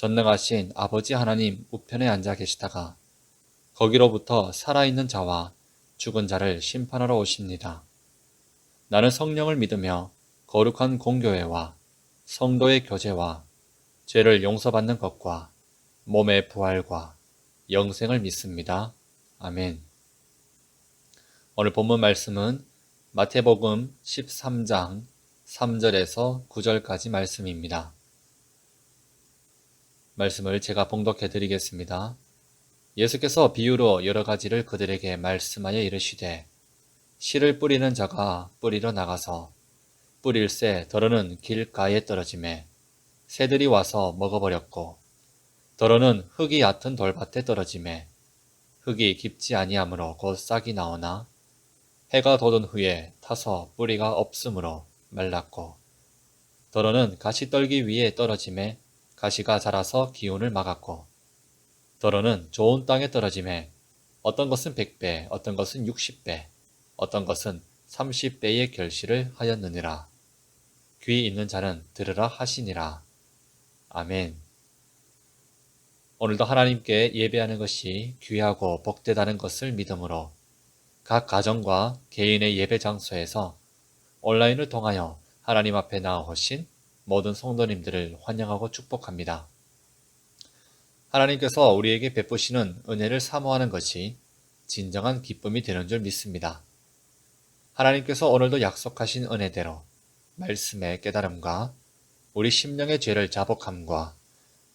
전능하신 아버지 하나님 우편에 앉아 계시다가 거기로부터 살아있는 자와 죽은 자를 심판하러 오십니다. 나는 성령을 믿으며 거룩한 공교회와 성도의 교제와 죄를 용서받는 것과 몸의 부활과 영생을 믿습니다. 아멘. 오늘 본문 말씀은 마태복음 13장 3절에서 9절까지 말씀입니다. 말씀을 제가 봉독해 드리겠습니다. 예수께서 비유로 여러 가지를 그들에게 말씀하여 이르시되 씨를 뿌리는 자가 뿌리러 나가서 뿌릴새 더러는 길가에 떨어짐에 새들이 와서 먹어버렸고 더러는 흙이 얕은 돌밭에 떨어짐에 흙이 깊지 아니하므로 곧 싹이 나오나 해가 돋은 후에 타서 뿌리가 없으므로 말랐고 더러는 가시 떨기 위에 떨어짐에 가시가 자라서 기운을 막았고 더러는 좋은 땅에 떨어짐에 어떤 것은 100배, 어떤 것은 60배, 어떤 것은 30배의 결실을 하였느니라. 귀 있는 자는 들으라 하시니라. 아멘. 오늘도 하나님께 예배하는 것이 귀하고 복되다는 것을 믿음으로 각 가정과 개인의 예배 장소에서 온라인을 통하여 하나님 앞에 나아오신 모든 성도님들을 환영하고 축복합니다. 하나님께서 우리에게 베푸시는 은혜를 사모하는 것이 진정한 기쁨이 되는 줄 믿습니다. 하나님께서 오늘도 약속하신 은혜대로 말씀의 깨달음과 우리 심령의 죄를 자복함과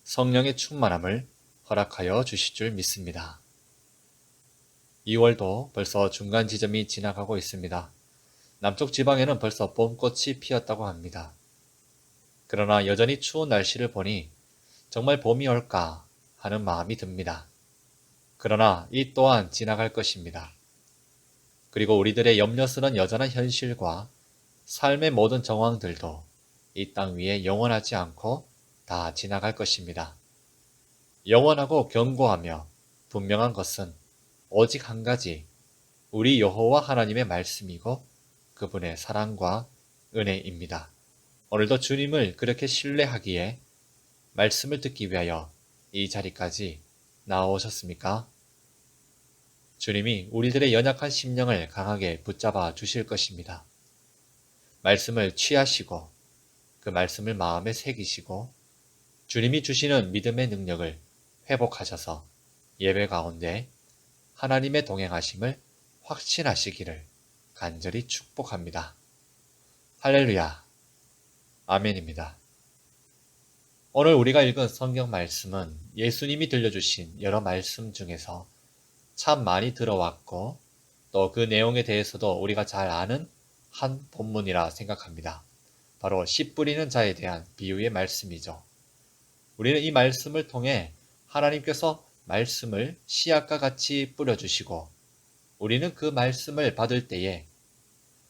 성령의 충만함을 허락하여 주실 줄 믿습니다. 2월도 벌써 중간 지점이 지나가고 있습니다. 남쪽 지방에는 벌써 봄꽃이 피었다고 합니다. 그러나 여전히 추운 날씨를 보니 정말 봄이 올까 하는 마음이 듭니다. 그러나 이 또한 지나갈 것입니다. 그리고 우리들의 염려스런 여전한 현실과 삶의 모든 정황들도 이 땅 위에 영원하지 않고 다 지나갈 것입니다. 영원하고 견고하며 분명한 것은 오직 한 가지, 우리 여호와 하나님의 말씀이고 그분의 사랑과 은혜입니다. 오늘도 주님을 그렇게 신뢰하기에 말씀을 듣기 위하여 이 자리까지 나오셨습니까? 주님이 우리들의 연약한 심령을 강하게 붙잡아 주실 것입니다. 말씀을 취하시고 그 말씀을 마음에 새기시고 주님이 주시는 믿음의 능력을 회복하셔서 예배 가운데 하나님의 동행하심을 확신하시기를 간절히 축복합니다. 할렐루야. 아멘입니다. 오늘 우리가 읽은 성경 말씀은 예수님이 들려주신 여러 말씀 중에서 참 많이 들어왔고 또 그 내용에 대해서도 우리가 잘 아는 한 본문이라 생각합니다. 바로 씨 뿌리는 자에 대한 비유의 말씀이죠. 우리는 이 말씀을 통해 하나님께서 말씀을 씨앗과 같이 뿌려주시고 우리는 그 말씀을 받을 때에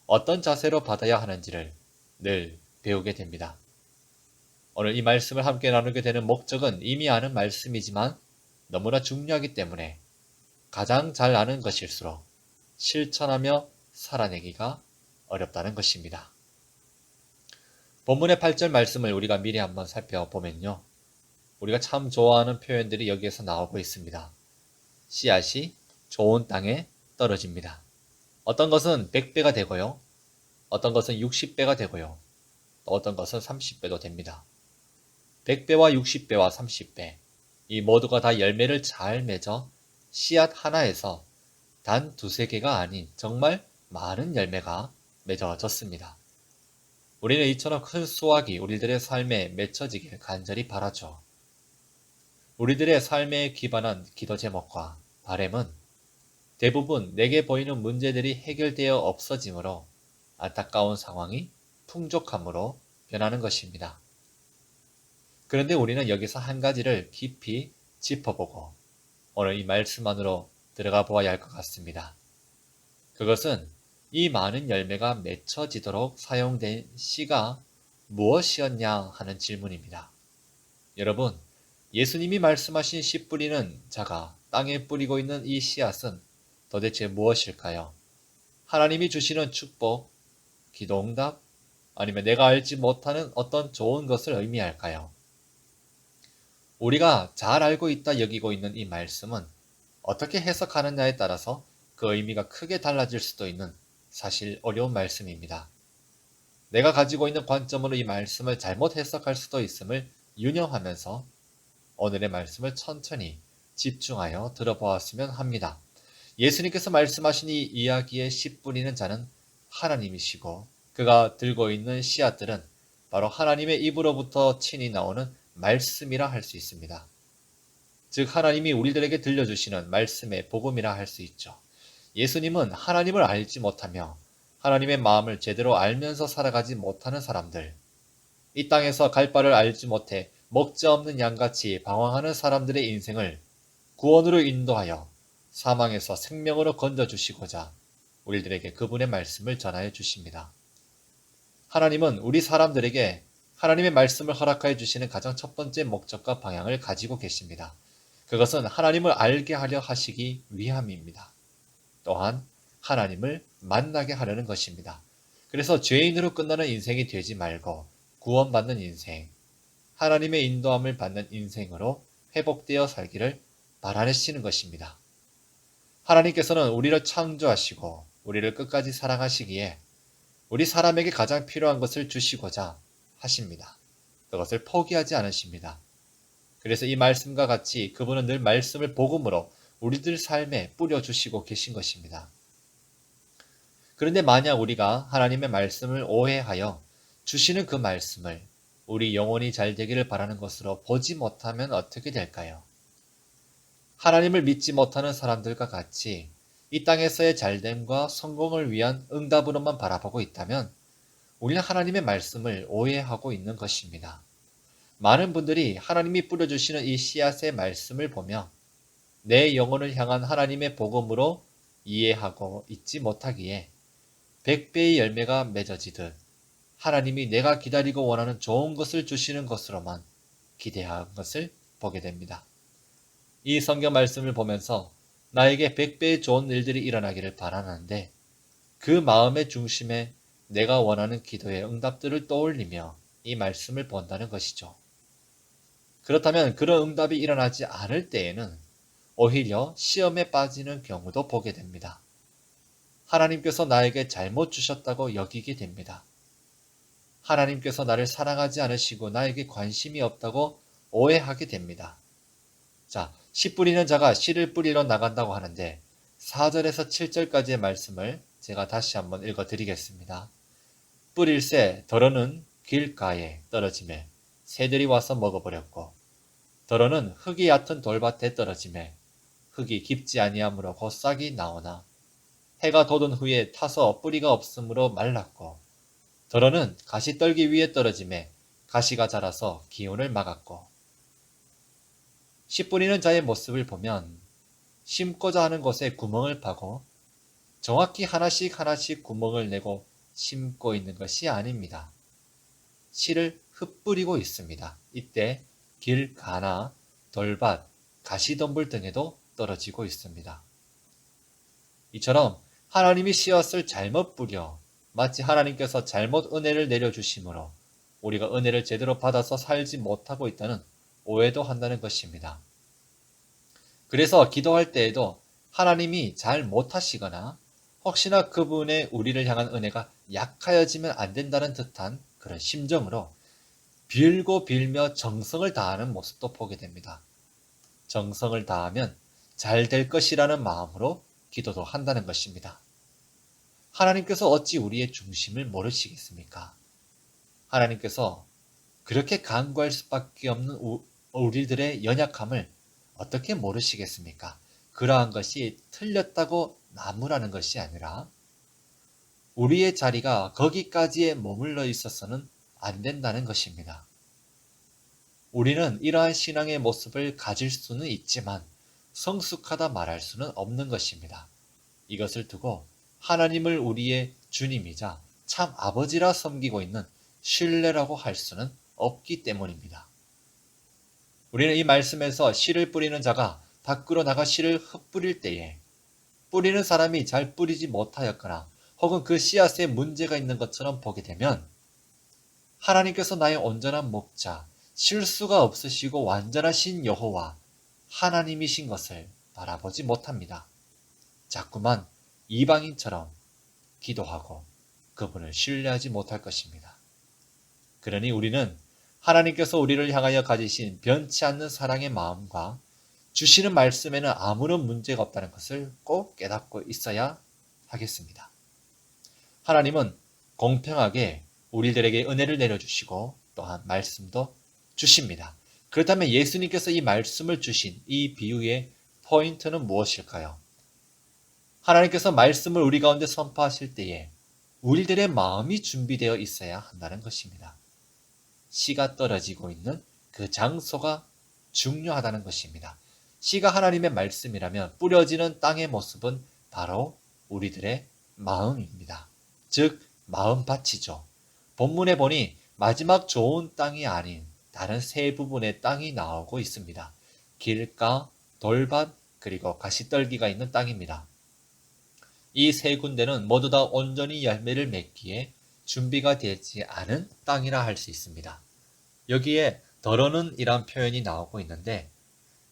어떤 자세로 받아야 하는지를 늘 배우게 됩니다. 오늘 이 말씀을 함께 나누게 되는 목적은 이미 아는 말씀이지만 너무나 중요하기 때문에 가장 잘 아는 것일수록 실천하며 살아내기가 어렵다는 것입니다. 본문의 8절 말씀을 우리가 미리 한번 살펴보면요. 우리가 참 좋아하는 표현들이 여기에서 나오고 있습니다. 씨앗이 좋은 땅에 떨어집니다. 어떤 것은 100배가 되고요. 어떤 것은 60배가 되고요. 또 어떤 것은 30배도 됩니다. 100배와 60배와 30배. 이 모두가 다 열매를 잘 맺어 씨앗 하나에서 단 두세 개가 아닌 정말 많은 열매가 맺어졌습니다. 우리는 이처럼 큰 수확이 우리들의 삶에 맺혀지길 간절히 바라죠. 우리들의 삶에 기반한 기도 제목과 바램은 대부분 내게 보이는 문제들이 해결되어 없어지므로 안타까운 상황이 풍족함으로 변하는 것입니다. 그런데 우리는 여기서 한 가지를 깊이 짚어보고 오늘 이 말씀 안으로 들어가 보아야 할 것 같습니다. 그것은 이 많은 열매가 맺혀지도록 사용된 씨가 무엇이었냐 하는 질문입니다. 여러분, 예수님이 말씀하신 씨 뿌리는 자가 땅에 뿌리고 있는 이 씨앗은 도대체 무엇일까요? 하나님이 주시는 축복, 기도 응답, 아니면 내가 알지 못하는 어떤 좋은 것을 의미할까요? 우리가 잘 알고 있다 여기고 있는 이 말씀은 어떻게 해석하느냐에 따라서 그 의미가 크게 달라질 수도 있는 사실 어려운 말씀입니다. 내가 가지고 있는 관점으로 이 말씀을 잘못 해석할 수도 있음을 유념하면서 오늘의 말씀을 천천히 집중하여 들어보았으면 합니다. 예수님께서 말씀하신 이 이야기의 씨 뿌리는 자는 하나님이시고 그가 들고 있는 씨앗들은 바로 하나님의 입으로부터 친히 나오는 말씀이라 할 수 있습니다. 즉 하나님이 우리들에게 들려주시는 말씀의 복음이라 할 수 있죠. 예수님은 하나님을 알지 못하며 하나님의 마음을 제대로 알면서 살아가지 못하는 사람들, 이 땅에서 갈 바를 알지 못해 먹지 없는 양같이 방황하는 사람들의 인생을 구원으로 인도하여 사망에서 생명으로 건져주시고자 우리들에게 그분의 말씀을 전하여 주십니다. 하나님은 우리 사람들에게 하나님의 말씀을 허락하여 주시는 가장 첫 번째 목적과 방향을 가지고 계십니다. 그것은 하나님을 알게 하려 하시기 위함입니다. 또한 하나님을 만나게 하려는 것입니다. 그래서 죄인으로 끝나는 인생이 되지 말고 구원받는 인생, 하나님의 인도함을 받는 인생으로 회복되어 살기를 바라시는 것입니다. 하나님께서는 우리를 창조하시고 우리를 끝까지 사랑하시기에 우리 사람에게 가장 필요한 것을 주시고자 하십니다. 그것을 포기하지 않으십니다. 그래서 이 말씀과 같이 그분은 늘 말씀을 복음으로 우리들 삶에 뿌려주시고 계신 것입니다. 그런데 만약 우리가 하나님의 말씀을 오해하여 주시는 그 말씀을 우리 영혼이 잘 되기를 바라는 것으로 보지 못하면 어떻게 될까요? 하나님을 믿지 못하는 사람들과 같이 이 땅에서의 잘됨과 성공을 위한 응답으로만 바라보고 있다면 우리는 하나님의 말씀을 오해하고 있는 것입니다. 많은 분들이 하나님이 뿌려주시는 이 씨앗의 말씀을 보며 내 영혼을 향한 하나님의 복음으로 이해하고 있지 못하기에 백배의 열매가 맺어지듯 하나님이 내가 기다리고 원하는 좋은 것을 주시는 것으로만 기대한 것을 보게 됩니다. 이 성경 말씀을 보면서 나에게 백배의 좋은 일들이 일어나기를 바라는데 그 마음의 중심에 내가 원하는 기도의 응답들을 떠올리며 이 말씀을 본다는 것이죠. 그렇다면 그런 응답이 일어나지 않을 때에는 오히려 시험에 빠지는 경우도 보게 됩니다. 하나님께서 나에게 잘못 주셨다고 여기게 됩니다. 하나님께서 나를 사랑하지 않으시고 나에게 관심이 없다고 오해하게 됩니다. 자, 씨 뿌리는 자가 씨를 뿌리러 나간다고 하는데 4절에서 7절까지의 말씀을 제가 다시 한번 읽어 드리겠습니다. 뿌릴새 덜어는 길가에 떨어짐에 새들이 와서 먹어버렸고 덜어는 흙이 얕은 돌밭에 떨어짐에 흙이 깊지 아니하므로 곧 싹이 나오나 해가 돋은 후에 타서 뿌리가 없으므로 말랐고 덜어는 가시 떨기 위에 떨어짐에 가시가 자라서 기운을 막았고 씨 뿌리는 자의 모습을 보면 심고자 하는 곳에 구멍을 파고 정확히 하나씩 하나씩 구멍을 내고 심고 있는 것이 아닙니다. 씨를 흩뿌리고 있습니다. 이때 길 가나 돌밭, 가시덤불 등에도 떨어지고 있습니다. 이처럼 하나님이 씨앗을 잘못 뿌려 마치 하나님께서 잘못 은혜를 내려주심으로 우리가 은혜를 제대로 받아서 살지 못하고 있다는 오해도 한다는 것입니다. 그래서 기도할 때에도 하나님이 잘 못하시거나 혹시나 그분의 우리를 향한 은혜가 약하여지면 안 된다는 듯한 그런 심정으로 빌고 빌며 정성을 다하는 모습도 보게 됩니다. 정성을 다하면 잘 될 것이라는 마음으로 기도도 한다는 것입니다. 하나님께서 어찌 우리의 중심을 모르시겠습니까? 하나님께서 그렇게 간구할 수밖에 없는 우리들의 연약함을 어떻게 모르시겠습니까? 그러한 것이 틀렸다고 나무라는 것이 아니라 우리의 자리가 거기까지에 머물러 있어서는 안 된다는 것입니다. 우리는 이러한 신앙의 모습을 가질 수는 있지만 성숙하다 말할 수는 없는 것입니다. 이것을 두고 하나님을 우리의 주님이자 참 아버지라 섬기고 있는 신뢰라고 할 수는 없기 때문입니다. 우리는 이 말씀에서 씨를 뿌리는 자가 밖으로 나가 씨를 흩뿌릴 때에 뿌리는 사람이 잘 뿌리지 못하였거나 혹은 그 씨앗에 문제가 있는 것처럼 보게 되면 하나님께서 나의 온전한 목자, 실수가 없으시고 완전하신 여호와 하나님이신 것을 바라보지 못합니다. 자꾸만 이방인처럼 기도하고 그분을 신뢰하지 못할 것입니다. 그러니 우리는 하나님께서 우리를 향하여 가지신 변치 않는 사랑의 마음과 주시는 말씀에는 아무런 문제가 없다는 것을 꼭 깨닫고 있어야 하겠습니다. 하나님은 공평하게 우리들에게 은혜를 내려주시고 또한 말씀도 주십니다. 그렇다면 예수님께서 이 말씀을 주신 이 비유의 포인트는 무엇일까요? 하나님께서 말씀을 우리 가운데 선포하실 때에 우리들의 마음이 준비되어 있어야 한다는 것입니다. 씨가 떨어지고 있는 그 장소가 중요하다는 것입니다. 씨가 하나님의 말씀이라면 뿌려지는 땅의 모습은 바로 우리들의 마음입니다. 즉, 마음밭이죠. 본문에 보니 마지막 좋은 땅이 아닌 다른 세 부분의 땅이 나오고 있습니다. 길가, 돌밭, 그리고 가시떨기가 있는 땅입니다. 이 세 군데는 모두 다 온전히 열매를 맺기에 준비가 되지 않은 땅이라 할 수 있습니다. 여기에 더러는 이란 표현이 나오고 있는데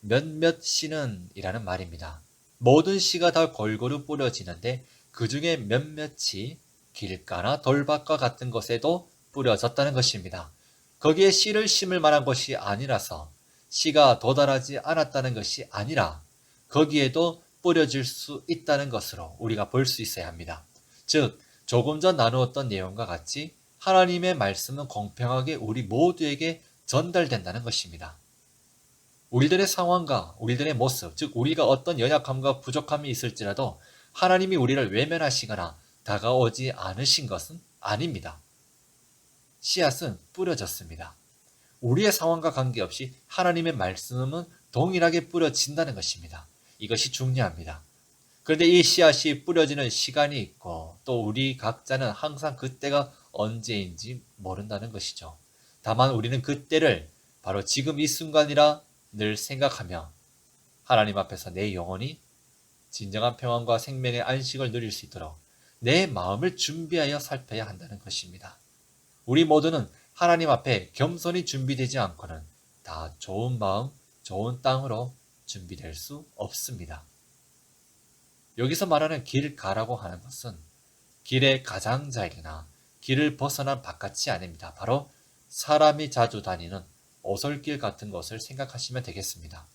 몇몇 씨는 이라는 말입니다. 모든 씨가 다 골고루 뿌려지는데 그 중에 몇몇이 길가나 돌밭과 같은 것에도 뿌려졌다는 것입니다. 거기에 씨를 심을 만한 것이 아니라서 씨가 도달하지 않았다는 것이 아니라 거기에도 뿌려질 수 있다는 것으로 우리가 볼 수 있어야 합니다. 즉, 조금 전 나누었던 내용과 같이 하나님의 말씀은 공평하게 우리 모두에게 전달된다는 것입니다. 우리들의 상황과 우리들의 모습, 즉 우리가 어떤 연약함과 부족함이 있을지라도 하나님이 우리를 외면하시거나 다가오지 않으신 것은 아닙니다. 씨앗은 뿌려졌습니다. 우리의 상황과 관계없이 하나님의 말씀은 동일하게 뿌려진다는 것입니다. 이것이 중요합니다. 그런데 이 씨앗이 뿌려지는 시간이 있고 또 우리 각자는 항상 그때가 언제인지 모른다는 것이죠. 다만 우리는 그때를 바로 지금 이 순간이라 늘 생각하며 하나님 앞에서 내 영혼이 진정한 평안과 생명의 안식을 누릴 수 있도록 내 마음을 준비하여 살펴야 한다는 것입니다. 우리 모두는 하나님 앞에 겸손히 준비되지 않고는 다 좋은 마음, 좋은 땅으로 준비될 수 없습니다. 여기서 말하는 길 가라고 하는 것은 길의 가장자리나 길을 벗어난 바깥이 아닙니다. 바로 사람이 자주 다니는 오솔길 같은 것을 생각하시면 되겠습니다.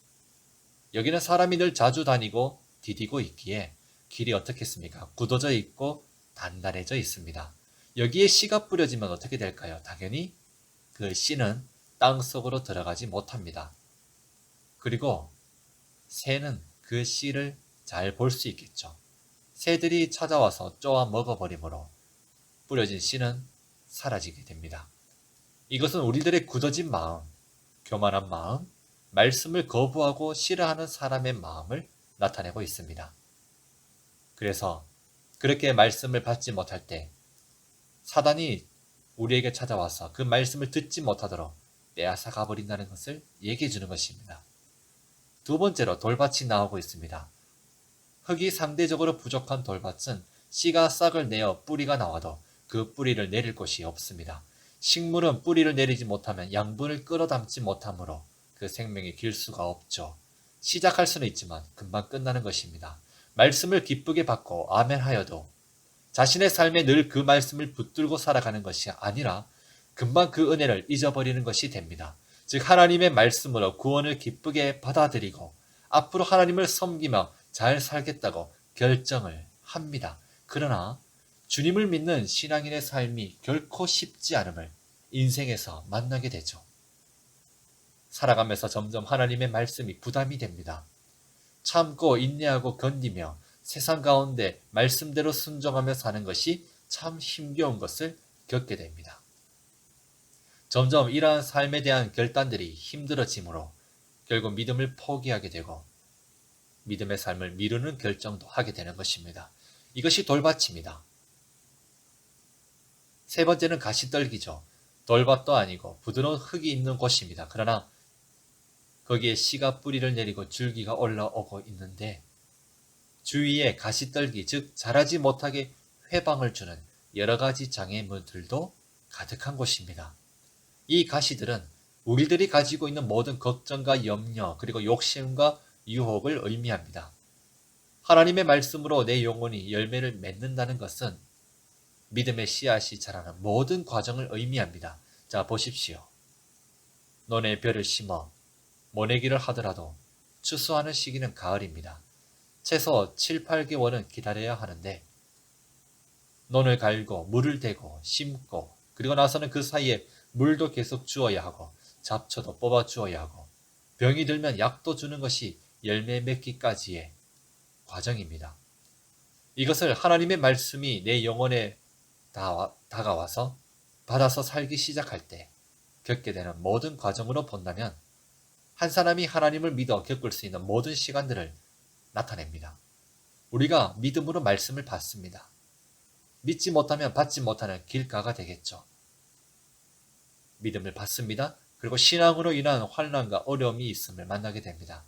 여기는 사람이 늘 자주 다니고 디디고 있기에 길이 어떻겠습니까? 굳어져 있고 단단해져 있습니다. 여기에 씨가 뿌려지면 어떻게 될까요? 당연히 그 씨는 땅 속으로 들어가지 못합니다. 그리고 새는 그 씨를 잘 볼 수 있겠죠. 새들이 찾아와서 쪼아 먹어버리므로 뿌려진 씨는 사라지게 됩니다. 이것은 우리들의 굳어진 마음, 교만한 마음, 말씀을 거부하고 싫어하는 사람의 마음을 나타내고 있습니다. 그래서 그렇게 말씀을 받지 못할 때 사단이 우리에게 찾아와서 그 말씀을 듣지 못하도록 빼앗아 가버린다는 것을 얘기해 주는 것입니다. 두 번째로 돌밭이 나오고 있습니다. 흙이 상대적으로 부족한 돌밭은 씨가 싹을 내어 뿌리가 나와도 그 뿌리를 내릴 곳이 없습니다. 식물은 뿌리를 내리지 못하면 양분을 끌어담지 못하므로 그 생명이 길 수가 없죠. 시작할 수는 있지만 금방 끝나는 것입니다. 말씀을 기쁘게 받고 아멘하여도 자신의 삶에 늘 그 말씀을 붙들고 살아가는 것이 아니라 금방 그 은혜를 잊어버리는 것이 됩니다. 즉 하나님의 말씀으로 구원을 기쁘게 받아들이고 앞으로 하나님을 섬기며 잘 살겠다고 결정을 합니다. 그러나 주님을 믿는 신앙인의 삶이 결코 쉽지 않음을 인생에서 만나게 되죠. 살아가면서 점점 하나님의 말씀이 부담이 됩니다. 참고 인내하고 견디며 세상 가운데 말씀대로 순종하며 사는 것이 참 힘겨운 것을 겪게 됩니다. 점점 이러한 삶에 대한 결단들이 힘들어지므로 결국 믿음을 포기하게 되고 믿음의 삶을 미루는 결정도 하게 되는 것입니다. 이것이 돌밭입니다. 세 번째는 가시떨기죠. 돌밭도 아니고 부드러운 흙이 있는 곳입니다. 그러나 거기에 씨가 뿌리를 내리고 줄기가 올라오고 있는데 주위에 가시떨기 즉 자라지 못하게 회방을 주는 여러 가지 장애물들도 가득한 곳입니다. 이 가시들은 우리들이 가지고 있는 모든 걱정과 염려 그리고 욕심과 유혹을 의미합니다. 하나님의 말씀으로 내 영혼이 열매를 맺는다는 것은 믿음의 씨앗이 자라는 모든 과정을 의미합니다. 자, 보십시오. 논에 벼를 심어 모내기를 하더라도 추수하는 시기는 가을입니다. 최소 7, 8개월은 기다려야 하는데 논을 갈고 물을 대고 심고 그리고 나서는 그 사이에 물도 계속 주어야 하고 잡초도 뽑아 주어야 하고 병이 들면 약도 주는 것이 열매 맺기까지의 과정입니다. 이것을 하나님의 말씀이 내 영혼에 다, 다가와서 받아서 살기 시작할 때 겪게 되는 모든 과정으로 본다면 한 사람이 하나님을 믿어 겪을 수 있는 모든 시간들을 나타냅니다. 우리가 믿음으로 말씀을 받습니다. 믿지 못하면 받지 못하는 길가가 되겠죠. 믿음을 받습니다. 그리고 신앙으로 인한 환란과 어려움이 있음을 만나게 됩니다.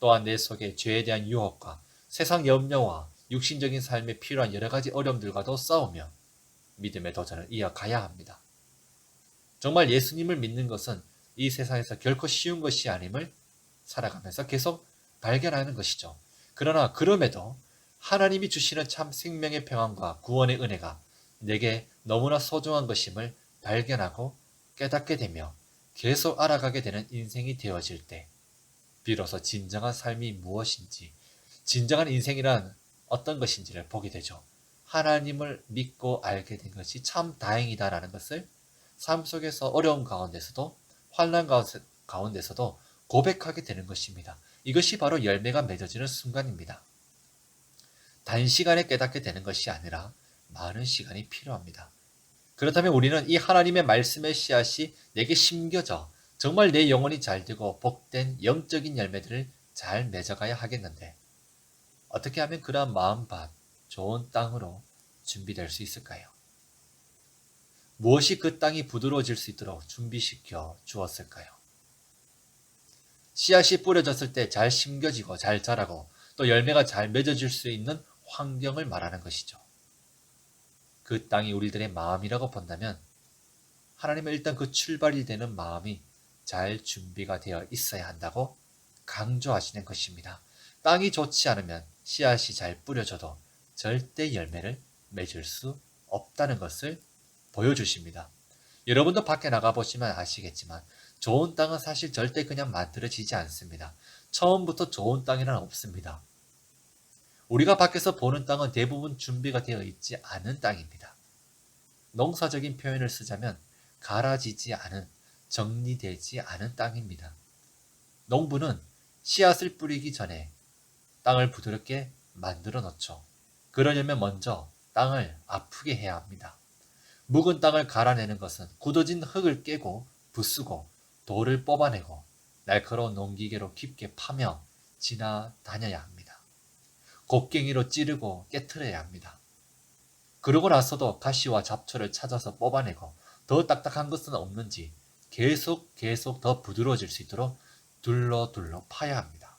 또한 내 속에 죄에 대한 유혹과 세상 염려와 육신적인 삶에 필요한 여러 가지 어려움들과도 싸우며 믿음의 도전을 이어가야 합니다. 정말 예수님을 믿는 것은 이 세상에서 결코 쉬운 것이 아님을 살아가면서 계속 발견하는 것이죠. 그러나 그럼에도 하나님이 주시는 참 생명의 평안과 구원의 은혜가 내게 너무나 소중한 것임을 발견하고 깨닫게 되며 계속 알아가게 되는 인생이 되어질 때 비로소 진정한 삶이 무엇인지 진정한 인생이란 어떤 것인지를 보게 되죠. 하나님을 믿고 알게 된 것이 참 다행이다라는 것을 삶 속에서 어려운 가운데서도 환란 가운데서도 고백하게 되는 것입니다. 이것이 바로 열매가 맺어지는 순간입니다. 단시간에 깨닫게 되는 것이 아니라 많은 시간이 필요합니다. 그렇다면 우리는 이 하나님의 말씀의 씨앗이 내게 심겨져 정말 내 영혼이 잘 되고 복된 영적인 열매들을 잘 맺어가야 하겠는데 어떻게 하면 그러한 마음밭, 좋은 땅으로 준비될 수 있을까요? 무엇이 그 땅이 부드러워질 수 있도록 준비시켜 주었을까요? 씨앗이 뿌려졌을 때 잘 심겨지고 잘 자라고 또 열매가 잘 맺어질 수 있는 환경을 말하는 것이죠. 그 땅이 우리들의 마음이라고 본다면 하나님은 일단 그 출발이 되는 마음이 잘 준비가 되어 있어야 한다고 강조하시는 것입니다. 땅이 좋지 않으면 씨앗이 잘 뿌려져도 절대 열매를 맺을 수 없다는 것을 보여주십니다. 여러분도 밖에 나가보시면 아시겠지만 좋은 땅은 사실 절대 그냥 만들어지지 않습니다. 처음부터 좋은 땅이란 없습니다. 우리가 밖에서 보는 땅은 대부분 준비가 되어 있지 않은 땅입니다. 농사적인 표현을 쓰자면 갈아지지 않은, 정리되지 않은 땅입니다. 농부는 씨앗을 뿌리기 전에 땅을 부드럽게 만들어 놓죠. 그러려면 먼저 땅을 아프게 해야 합니다. 묵은 땅을 갈아내는 것은 굳어진 흙을 깨고 부수고 돌을 뽑아내고 날카로운 농기계로 깊게 파며 지나다녀야 합니다. 곡괭이로 찌르고 깨트려야 합니다. 그러고 나서도 가시와 잡초를 찾아서 뽑아내고 더 딱딱한 것은 없는지 계속 계속 더 부드러워질 수 있도록 둘러 둘러 파야 합니다.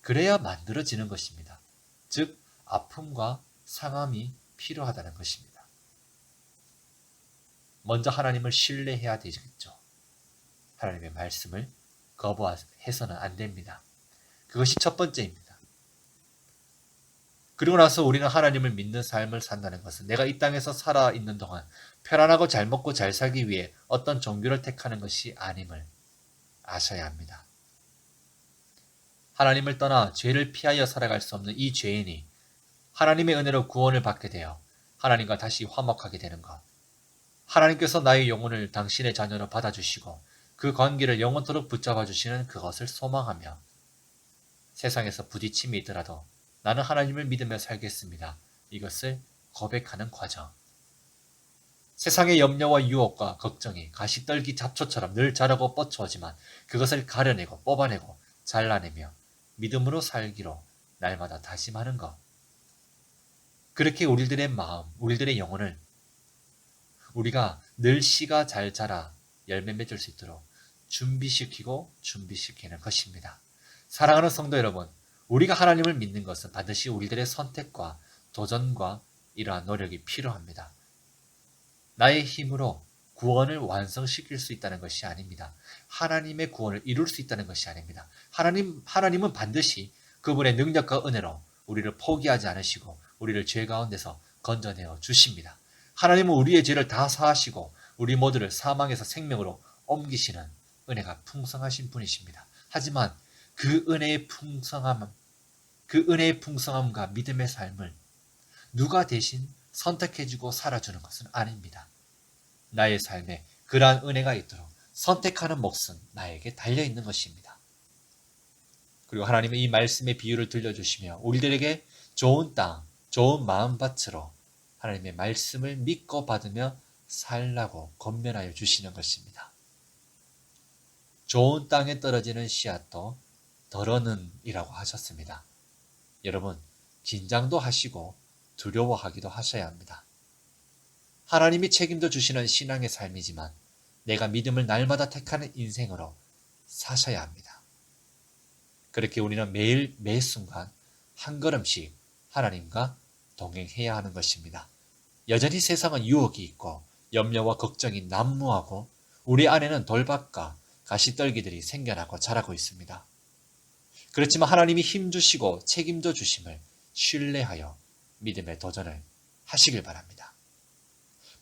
그래야 만들어지는 것입니다. 즉, 아픔과 상함이 필요하다는 것입니다. 먼저 하나님을 신뢰해야 되겠죠. 하나님의 말씀을 거부해서는 안 됩니다. 그것이 첫 번째입니다. 그리고 나서 우리는 하나님을 믿는 삶을 산다는 것은 내가 이 땅에서 살아 있는 동안 편안하고 잘 먹고 잘 살기 위해 어떤 종교를 택하는 것이 아님을 아셔야 합니다. 하나님을 떠나 죄를 피하여 살아갈 수 없는 이 죄인이 하나님의 은혜로 구원을 받게 되어 하나님과 다시 화목하게 되는 것. 하나님께서 나의 영혼을 당신의 자녀로 받아주시고 그 관계를 영원토록 붙잡아 주시는 그것을 소망하며 세상에서 부딪힘이 있더라도 나는 하나님을 믿으며 살겠습니다. 이것을 고백하는 과정. 세상의 염려와 유혹과 걱정이 가시떨기 잡초처럼 늘 자라고 뻗쳐오지만 그것을 가려내고 뽑아내고 잘라내며 믿음으로 살기로 날마다 다짐하는 것. 그렇게 우리들의 마음, 우리들의 영혼을 우리가 늘 씨가 잘 자라 열매 맺을 수 있도록 준비시키고 준비시키는 것입니다. 사랑하는 성도 여러분, 우리가 하나님을 믿는 것은 반드시 우리들의 선택과 도전과 이러한 노력이 필요합니다. 나의 힘으로 구원을 완성시킬 수 있다는 것이 아닙니다. 하나님의 구원을 이룰 수 있다는 것이 아닙니다. 하나님, 하나님은 반드시 그분의 능력과 은혜로 우리를 포기하지 않으시고 우리를 죄 가운데서 건져내어 주십니다. 하나님은 우리의 죄를 다 사하시고 우리 모두를 사망에서 생명으로 옮기시는 은혜가 풍성하신 분이십니다. 하지만 그 은혜의 풍성함, 그 은혜의 풍성함과 믿음의 삶을 누가 대신 선택해주고 살아주는 것은 아닙니다. 나의 삶에 그러한 은혜가 있도록 선택하는 몫은 나에게 달려있는 것입니다. 그리고 하나님은 이 말씀의 비유를 들려주시며 우리들에게 좋은 땅, 좋은 마음밭으로 하나님의 말씀을 믿고 받으며 살라고 건면하여 주시는 것입니다. 좋은 땅에 떨어지는 씨앗도 덜어는 이라고 하셨습니다. 여러분, 긴장도 하시고 두려워하기도 하셔야 합니다. 하나님이 책임져 주시는 신앙의 삶이지만 내가 믿음을 날마다 택하는 인생으로 사셔야 합니다. 그렇게 우리는 매일 매 순간 한 걸음씩 하나님과 동행해야 하는 것입니다. 여전히 세상은 유혹이 있고 염려와 걱정이 난무하고 우리 안에는 돌박과 가시떨기들이 생겨나고 자라고 있습니다. 그렇지만 하나님이 힘주시고 책임져 주심을 신뢰하여 믿음의 도전을 하시길 바랍니다.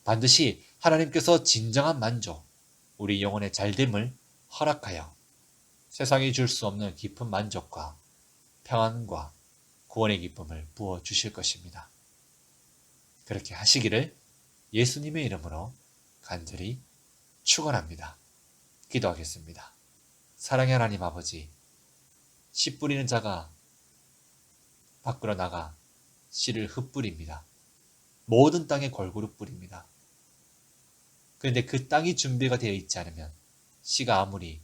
반드시 하나님께서 진정한 만족, 우리 영혼의 잘됨을 허락하여 세상이 줄 수 없는 깊은 만족과 평안과 구원의 기쁨을 부어 주실 것입니다. 그렇게 하시기를 예수님의 이름으로 간절히 축원합니다. 기도하겠습니다. 사랑의 하나님 아버지, 씨 뿌리는 자가 밖으로 나가 씨를 흩뿌립니다. 모든 땅에 골고루 뿌립니다. 그런데 그 땅이 준비가 되어 있지 않으면 씨가 아무리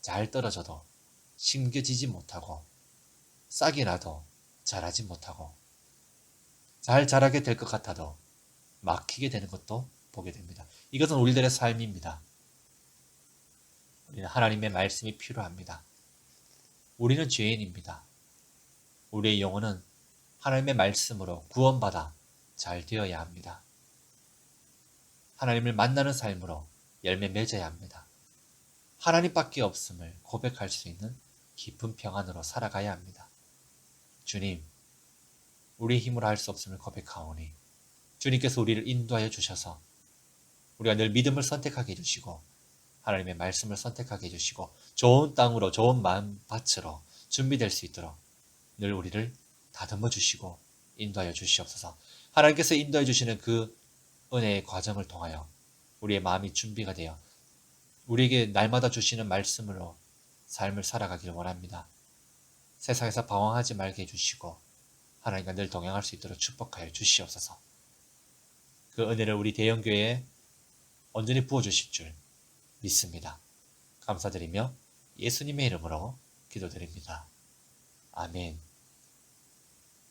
잘 떨어져도 심겨지지 못하고 싹이 나도 자라지 못하고 잘 자라게 될 것 같아도 막히게 되는 것도 보게 됩니다. 이것은 우리들의 삶입니다. 우리는 하나님의 말씀이 필요합니다. 우리는 죄인입니다. 우리의 영혼은 하나님의 말씀으로 구원받아 잘 되어야 합니다. 하나님을 만나는 삶으로 열매 맺어야 합니다. 하나님밖에 없음을 고백할 수 있는 깊은 평안으로 살아가야 합니다. 주님, 우리 힘으로 할 수 없음을 고백하오니 주님께서 우리를 인도하여 주셔서 우리가 늘 믿음을 선택하게 해주시고 하나님의 말씀을 선택하게 해주시고 좋은 땅으로 좋은 마음 밭으로 준비될 수 있도록 늘 우리를 다듬어 주시고 인도하여 주시옵소서. 하나님께서 인도해 주시는 그 은혜의 과정을 통하여 우리의 마음이 준비가 되어 우리에게 날마다 주시는 말씀으로 삶을 살아가기를 원합니다. 세상에서 방황하지 말게 해주시고 하나님과 늘 동행할 수 있도록 축복하여 주시옵소서. 그 은혜를 우리 대형교회에 온전히 부어주실 줄 믿습니다. 감사드리며 예수님의 이름으로 기도드립니다. 아멘.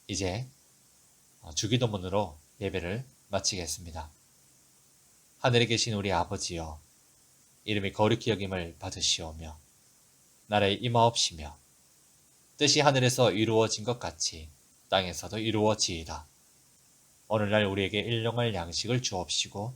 이제 주기도문으로 예배를 마치겠습니다. 하늘에 계신 우리 아버지여, 이름이 거룩히 여김을 받으시오며, 나라에 임하옵시며, 뜻이 하늘에서 이루어진 것 같이 땅에서도 이루어지이다. 오늘날 우리에게 일용할 양식을 주옵시고,